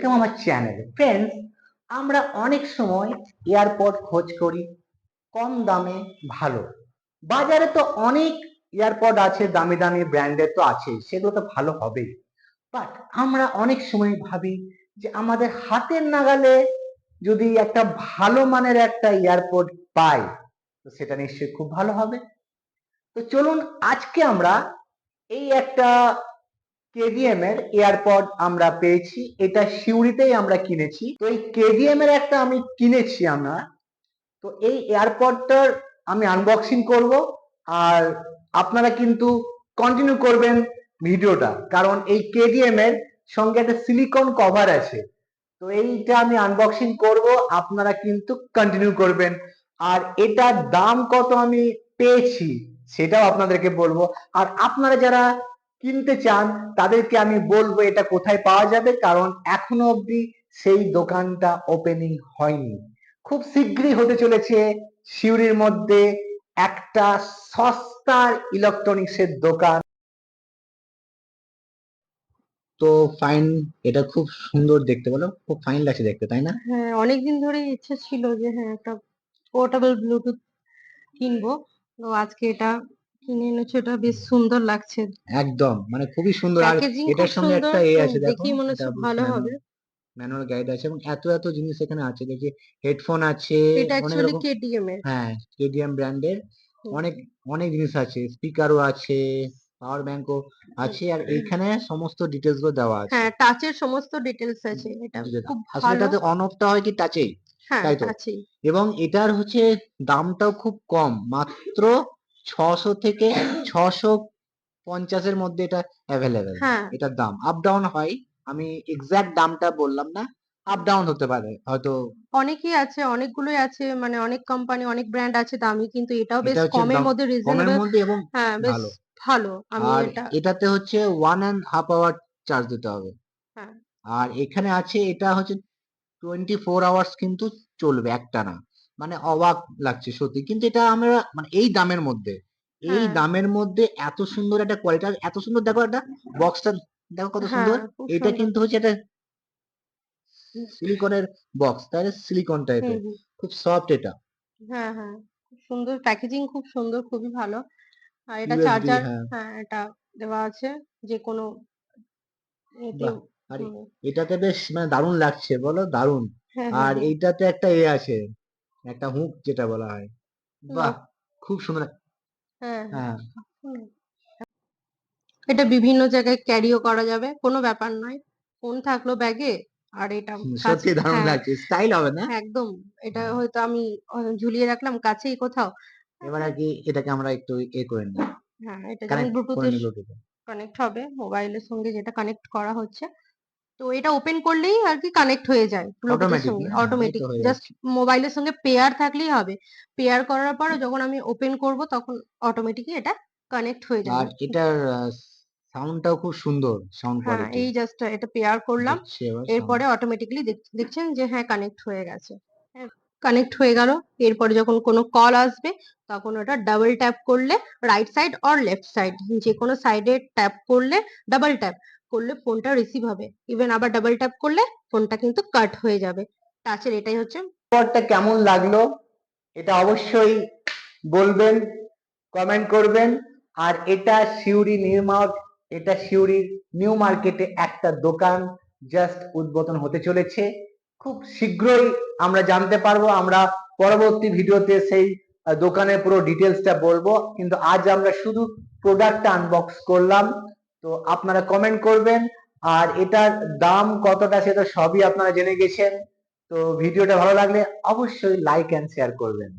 Welcome আমার channel friends আমরা অনেক সময় এয়ারপড খোঁজ করি, কম দামে ভালো। বাজারে তো অনেক এয়ারপড আছে, দামি দামি ব্র্যান্ডের তো আছে, সেগুলো তো ভালো হবেই। বাট আমরা অনেক সময় ভাবি যে আমাদের হাতের নাগালে যদি একটা ভালো মানের একটা এয়ারপড পাই, তো সেটা নিশ্চয়ই খুব ভালো হবে। তো চলুন, আজকে আমরা এই একটা কেডিএম এর এয়ারপড আমরা পেয়েছি, এটা সিউড়িতেই আমরা কিনেছি। তো এই কেডিএম এর একটা আমি কিনেছি আমরা। তো এই এয়ারপডটার আমি আনবক্সিং করব আর আপনারা কিন্তু কন্টিনিউ করবেন ভিডিওটা, কারণ এই কেডিএম এর সঙ্গে একটা সিলিকন কভার আছে। তো এইটা আমি আনবক্সিং করব, আপনারা কিন্তু কন্টিনিউ করবেন। আর এটার দাম কত আমি পেয়েছি, সেটাও আপনাদেরকে বলব। আর আপনারা যারা কিনতে চান তাদেরকে আমি বলব এটা কোথায় পাওয়া যাবে কারণ এখনও অবধি সেই দোকানটা ওপেনিং হয়নি। খুব শীঘ্রই হতে চলেছে সিউড়ির মধ্যে একটা সস্তার ইলেকট্রনিক্সের দোকান। তো ফাইন এটা খুব সুন্দর দেখতে বলো খুব ফাইন লাগছে দেখতে তাই না? হ্যাঁ অনেকদিন ধরেই ইচ্ছে ছিল যে হ্যাঁ একটা পোর্টেবল ব্লুটুথ কিনবো। তো আজকে এটা কিনে এনেছো এটা বেশ সুন্দর লাগছে। একদম মানে খুবই সুন্দর আর খুব এটার সঙ্গে সুন্দর একটা এ আছে দেখো দেখেই মনে হচ্ছে ভালো হবে। ম্যানুয়াল গাইড আছে এবং এত এত জিনিস এখানে আছে দেখি হেডফোন আছে এটা অনেক অ্যাকচুয়ালি রকম কেটিএম এর। হ্যাঁ কেডিএম ব্র্যান্ডের হুম। অনেক অনেক জিনিস আছে স্পিকারও আছে পাওয়ার ব্যাংকও আছে আর এইখানে সমস্ত ডিটেলসগুলো দেওয়া আছে। হ্যাঁ টাচের সমস্ত ডিটেলস আছে এটা বুঝলে? খুব আসলে ভালো। এটাতে অন অফটা হয় কি টাচেই হ্যাঁ তাই তো? আছেই এবং এটার হচ্ছে দামটাও খুব কম মাত্র ছশো থেকে ছশো পঞ্চাশের মধ্যে এটা অ্যাভেলেবেল হ্যাঁ। এটার দাম আপ ডাউন হয় আমি এক্সাক্ট দামটা বললাম না আপ ডাউন হতে পারে হয়তো অনেকই আছে অনেকগুলোই আছে মানে অনেক কোম্পানি অনেক ব্র্যান্ড আছে দামি কিন্তু এটাও বেশ কমের মধ্যে রিজনেবল মধ্যে এবং হ্যাঁ বেশ ভালো। ভালো আমি এটা এটাতে হচ্ছে one and half hour charge দিতে হবে। হ্যাঁ। আর এখানে আছে এটা হচ্ছে টোয়েন্টি ফোর আওয়ার্স কিন্তু চলবে একটানা। মানে অবাক লাগছে সত্যি। কিন্তু এটা আমরা মানে এই দামের মধ্যে এই হ্যাঁ। দামের মধ্যে এত সুন্দর একটা কোয়ালিটি এত সুন্দর দেখো একটা বক্সটা দেখো কত সুন্দর। হ্যাঁ এটা কিন্তু হচ্ছে একটা সিলিকনের বক্স তাই সিলিকন টাইপের। খুব সফট এটা। হ্যাঁ হ্যাঁ। খুব সুন্দর প্যাকেজিং খুব সুন্দর খুবই ভালো। আর এটা চার্জার হ্যাঁ। হ্যাঁ এটা দেওয়া আছে যে কোনো আরে এটাতে বেশ মানে দারুণ লাগছে বলো? দারুণ। আর এইটাতে একটা এ আছে। একটা হুক যেটা বলা হয়। বাহ! খুব সুন্দর হ্যাঁ হ্যাঁ। হ্যাঁ। এটা বিভিন্ন জায়গায় ক্যারিও করা যাবে কোনো ব্যাপার নয়। ফোন থাকল ব্যাগে আর এটা সত্যি দারুণ হ্যাঁ, লাগছে স্টাইল হবে না? একদম। এটা হ্যাঁ। হয়তো আমি ঝুলিয়ে রাখলাম কাছেই কোথাও। এবার আর কি এটাকে আমরা একটু এ করে নিই। হ্যাঁ এটা যেমন ব্লুটুথে কানেক্ট হবে মোবাইলের সঙ্গে যেটা কানেক্ট করা হচ্ছে। তো এটা ওপেন করলেই আর কি কানেক্ট হয়ে যায় ব্লুটুথের সঙ্গে? হ্যাঁ, অটোমেটিক জাস্ট মোবাইলের সঙ্গে পেয়ার থাকলেই হবে। পেয়ার করার পরে যখন আমি ওপেন করব তখন অটোমেটিকই এটা কানেক্ট হয়ে যাবে। আর এটার সাউন্ডটাও খুব সুন্দর সাউন্ড হ্যাঁ কোয়ালিটি এই জাস্ট এটা পেয়ার করলাম। এরপরে অটোমেটিক্যালি দেখছেন যে হ্যাঁ কানেক্ট হয়ে গেছে। কানেক্ট হয়ে গেল। এরপরে যখন কোনো কল আসবে তখন ওটা ডাবল ট্যাপ করলে right side or left side যে কোনো সাইডে ট্যাপ করলে ডাবল ট্যাপ করলে ফোনটা রিসিভ হবে। ইভেন আবার ডাবল ট্যাপ করলে ফোনটা কিন্তু কাট হয়ে যাবে। টাচের এটাই হচ্ছে সাউন্ডটা কেমন লাগল? এটা অবশ্যই বলবেন কমেন্ট করবেন। আর এটা সিউড়ি নির্মার্ট এটা সিউড়ির নিউ মার্কেটে একটা দোকান জাস্ট উদ্বোধন হতে চলেছে। খুব শীঘ্রই আমরা জানতে পারব, আমরা পরবর্তী ভিডিওতে সেই দোকানের পুরো ডিটেলসটা বলব। কিন্তু আজ আমরা শুধু প্রোডাক্টটা আনবক্স করলাম। তো আপনারা কমেন্ট করবেন, আর এটার দাম কতটা সেটা সবই আপনারা জেনে গেছেন। তো ভিডিওটা ভালো লাগলে অবশ্যই লাইক এন্ড শেয়ার করবেন।